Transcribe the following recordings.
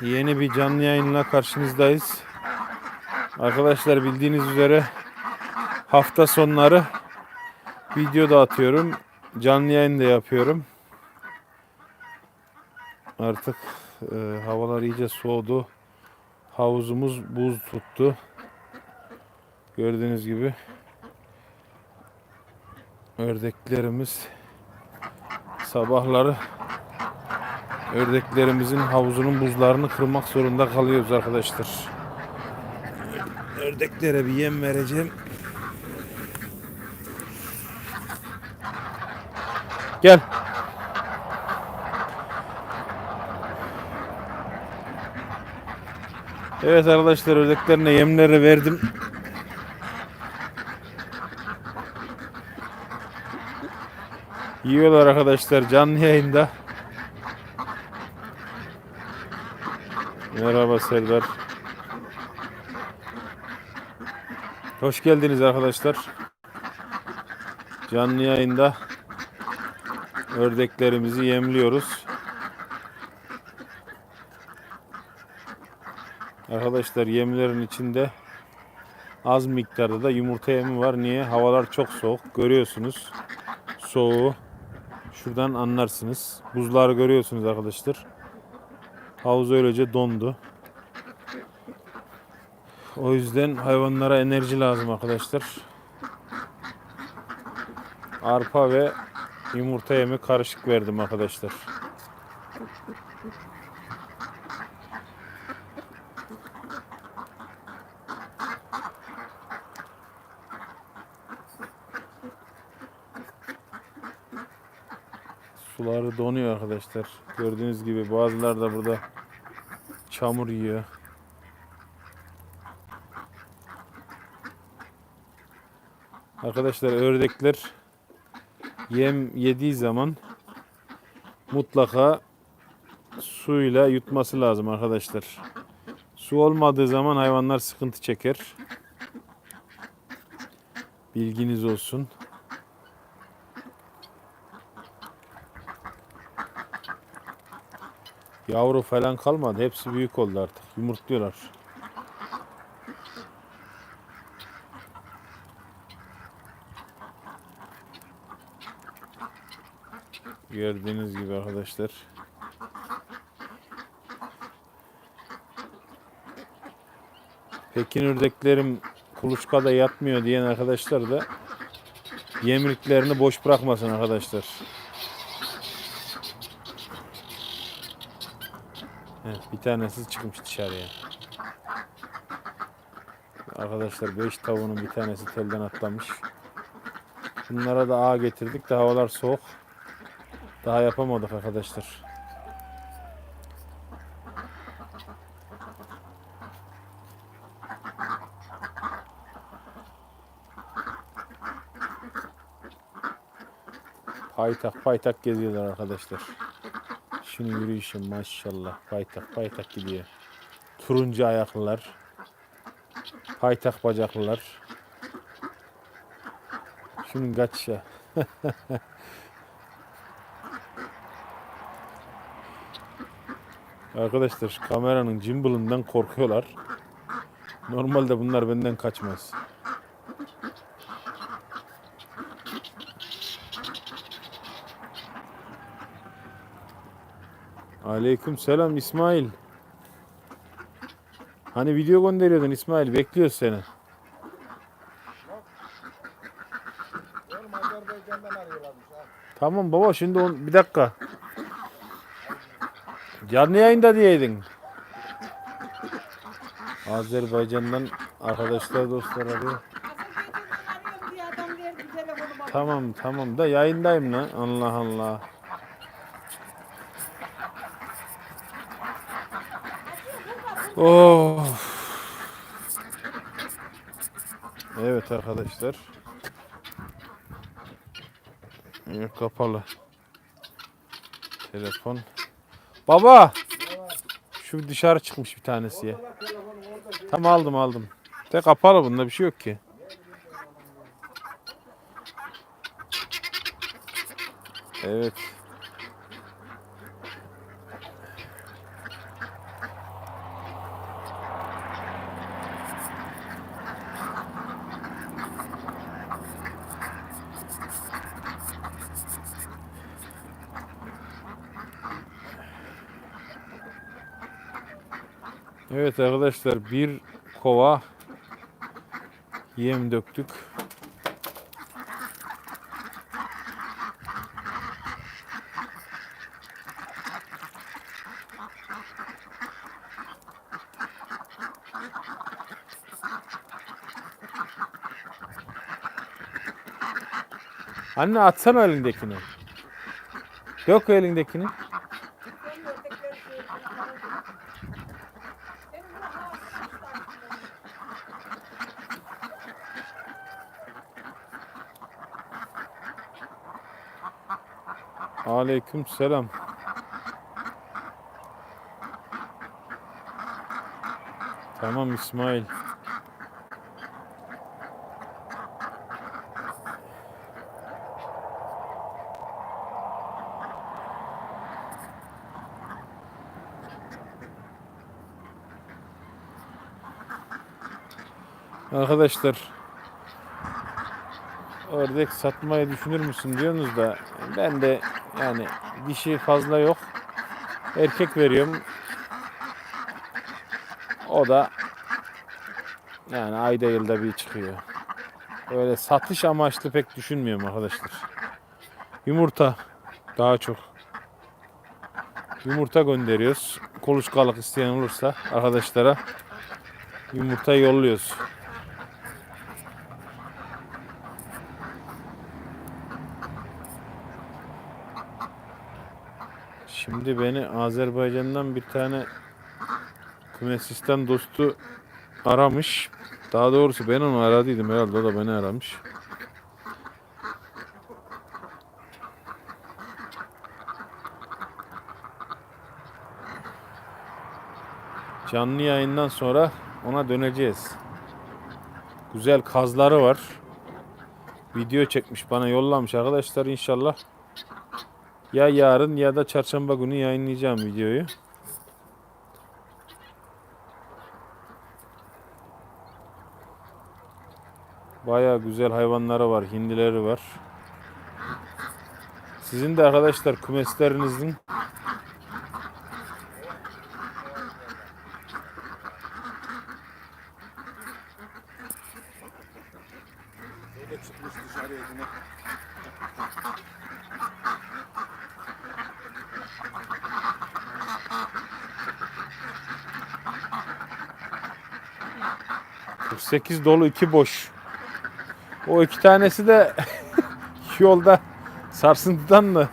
Yeni bir canlı yayınla karşınızdayız. Arkadaşlar bildiğiniz üzere hafta sonları video da atıyorum. Canlı yayın da yapıyorum. Artık e, havalar iyice soğudu. Havuzumuz buz tuttu. Gördüğünüz gibi ördeklerimiz sabahları ördeklerimizin havuzunun buzlarını kırmak zorunda kalıyoruz arkadaşlar. Ördeklere bir yem vereceğim. Gel. Evet arkadaşlar ördeklerine yemleri verdim. Yiyorlar arkadaşlar canlı yayında. Merhaba Serdar. Hoş geldiniz arkadaşlar. Canlı yayında ördeklerimizi yemliyoruz. Arkadaşlar yemlerin içinde az miktarda da yumurta yemi var. Niye? Havalar çok soğuk. Görüyorsunuz soğuğu. Şuradan anlarsınız. Buzları görüyorsunuz arkadaşlar. Havuz öylece dondu. O yüzden hayvanlara enerji lazım arkadaşlar. Arpa ve yumurta yemi karışık verdim arkadaşlar. Suları donuyor arkadaşlar. Gördüğünüz gibi bazıları da burada çamur yiyor. Arkadaşlar ördekler yem yediği zaman mutlaka suyla yutması lazım arkadaşlar. Su olmadığı zaman hayvanlar sıkıntı çeker. Bilginiz olsun. Yavru falan kalmadı. Hepsi büyük oldu artık. Yumurtluyorlar. Gördüğünüz gibi arkadaşlar. Pekin ördeklerim kuluçkada yatmıyor diyen arkadaşlar da yemliklerini boş bırakmasın arkadaşlar. Bir tanesi çıkmış dışarıya. Arkadaşlar 5 tavuğunun bir tanesi telden atlamış. Bunlara da ağ getirdik de havalar soğuk. Daha yapamadık arkadaşlar. Paytak paytak geziyorlar arkadaşlar. Şunu yürüyüşüm maşallah. Paytak paytak gidiyor. Turuncu ayaklılar. Paytak bacaklılar. Şunun kaçışı. Arkadaşlar kameranın cimbalından korkuyorlar. Normalde bunlar benden kaçmaz. Aleyküm selam İsmail. Hani video gönderiyordun İsmail bekliyoruz seni. Tamam baba şimdi on, bir dakika. Canlı yayında diyeydin. Azerbaycan'dan arkadaşlar dostlar arıyor. Tamam tamam da yayındayım lan. Allah Allah. Oh. Evet arkadaşlar. Kapalı. Telefon. Baba. Şu dışarı çıkmış bir tanesi ya. Tamam aldım aldım. De kapalı bunda bir şey yok ki. Evet. Evet arkadaşlar bir kova yem döktük. Anne atsana elindekini. Dök elindekini. Aleyküm selam. Tamam İsmail. Arkadaşlar ördek satmayı düşünür müsün diyorsunuz da ben de yani dişi fazla yok. Erkek veriyorum. O da yani ayda yılda bir çıkıyor. Öyle satış amaçlı pek düşünmüyorum arkadaşlar. Yumurta daha çok. Yumurta gönderiyoruz. Kuluçkalık isteyen olursa arkadaşlara yumurta yolluyoruz. Şimdi beni Azerbaycan'dan bir tane Kümesistan dostu aramış. Daha doğrusu ben onu aradıydım herhalde o da beni aramış. Canlı yayından sonra ona döneceğiz. Güzel kazları var. Video çekmiş bana yollamış arkadaşlar inşallah. Ya yarın ya da çarşamba günü yayınlayacağım videoyu. Baya güzel hayvanları var, hindileri var. Sizin de arkadaşlar kümeslerinizin 8 dolu 2 boş. O iki tanesi de yolda sarsıntıdan mı?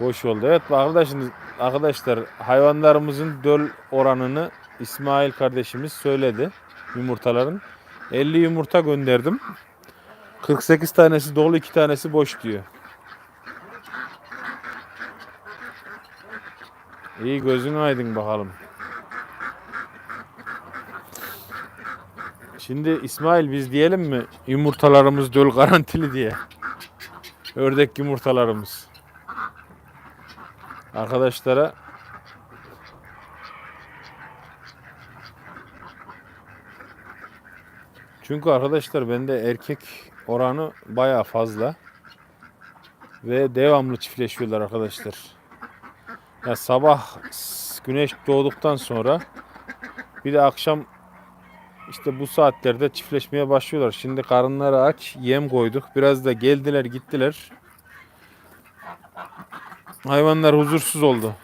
Boş oldu. Evet arkadaşınız, arkadaşlar hayvanlarımızın döl oranını İsmail kardeşimiz söyledi. Yumurtaların. 50 yumurta gönderdim. 48 tanesi dolu 2 tanesi boş diyor. İyi gözün aydın bakalım. Şimdi İsmail biz diyelim mi yumurtalarımız döl garantili diye. Ördek yumurtalarımız. Arkadaşlara Çünkü arkadaşlar bende erkek oranı baya fazla. Ve devamlı çiftleşiyorlar arkadaşlar. Ya sabah güneş doğduktan sonra bir de akşam işte bu saatlerde çiftleşmeye başlıyorlar. Şimdi karınları aç, yem koyduk. Biraz da geldiler, gittiler. Hayvanlar huzursuz oldu.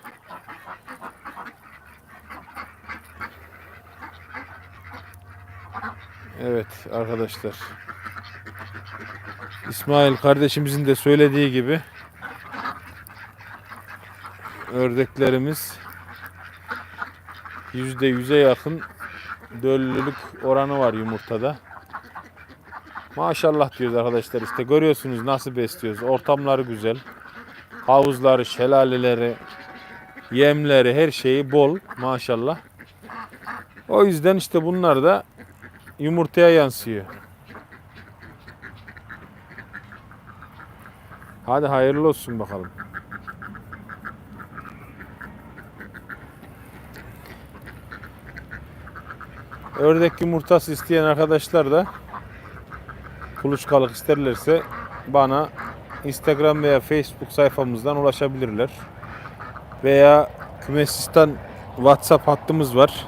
Evet arkadaşlar. İsmail kardeşimizin de söylediği gibi ördeklerimiz yüzde yüze yakın döllülük oranı var yumurtada. Maşallah diyoruz arkadaşlar işte görüyorsunuz nasıl besliyoruz. Ortamları güzel. Havuzları, şelaleleri, yemleri her şeyi bol maşallah. O yüzden işte bunlar da yumurtaya yansıyor. Hadi hayırlı olsun bakalım. Ördek yumurtası isteyen arkadaşlar da kuluçkalık isterlerse bana Instagram veya Facebook sayfamızdan ulaşabilirler. Veya Kümesistan WhatsApp hattımız var.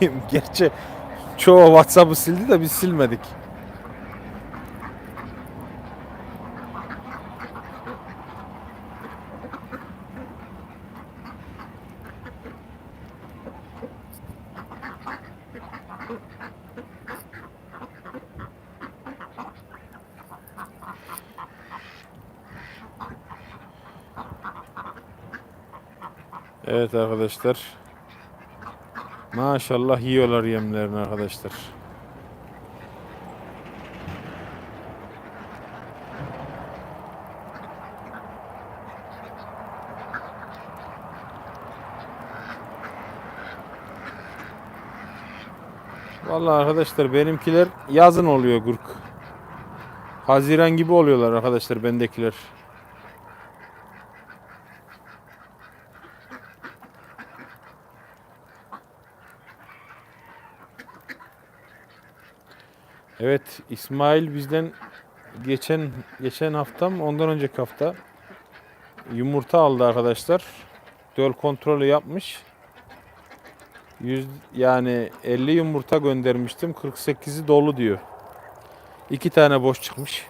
Gerçi çoğu WhatsApp'ı sildi de biz silmedik. Evet arkadaşlar. Maşallah yiyorlar yemlerini arkadaşlar. Vallahi arkadaşlar benimkiler yazın oluyor gurk. Haziran gibi oluyorlar arkadaşlar bendekiler. Evet İsmail bizden geçen geçen hafta mı ondan önceki hafta yumurta aldı arkadaşlar. Döl kontrolü yapmış. 100 yani 50 yumurta göndermiştim. 48'i dolu diyor. İki tane boş çıkmış.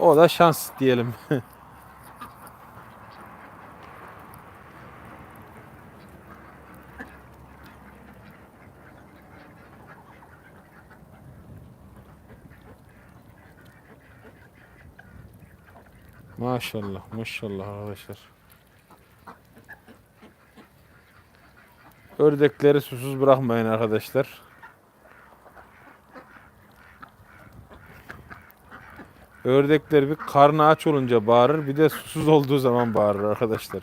O da şans diyelim. Maşallah, maşallah arkadaşlar. Ördekleri susuz bırakmayın arkadaşlar. Ördekler bir karnı aç olunca bağırır, bir de susuz olduğu zaman bağırır arkadaşlar.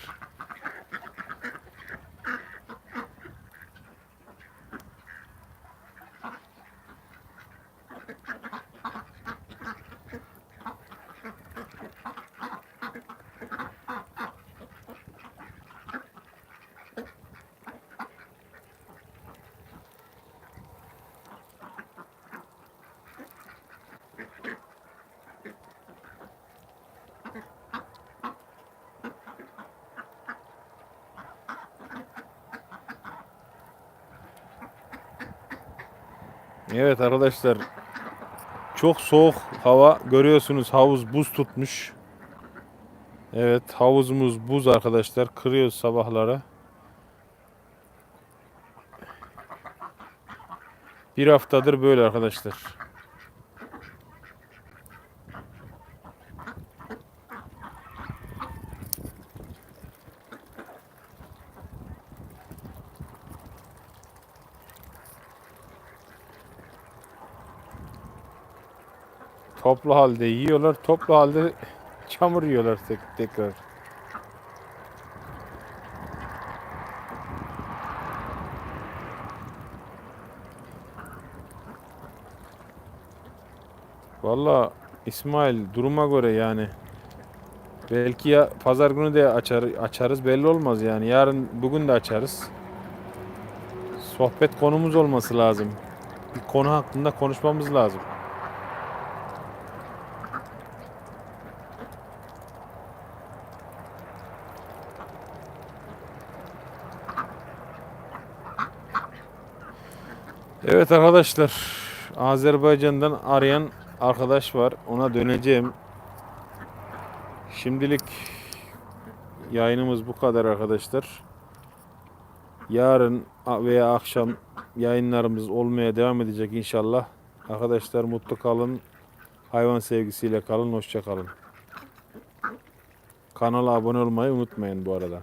Evet arkadaşlar. Çok soğuk hava görüyorsunuz havuz buz tutmuş. Evet havuzumuz buz arkadaşlar. Kırıyoruz sabahları. Bir haftadır böyle arkadaşlar. Toplu halde yiyorlar. Toplu halde çamur yiyorlar tek, tekrar. Valla İsmail duruma göre yani. Belki ya pazar günü de açar, açarız belli olmaz yani. Yarın bugün de açarız. Sohbet konumuz olması lazım. Bir konu hakkında konuşmamız lazım. Evet arkadaşlar Azerbaycan'dan arayan arkadaş var ona döneceğim. Şimdilik yayınımız bu kadar arkadaşlar. Yarın veya akşam yayınlarımız olmaya devam edecek inşallah. Arkadaşlar mutlu kalın. Hayvan sevgisiyle kalın. Hoşça kalın. Kanala abone olmayı unutmayın bu arada.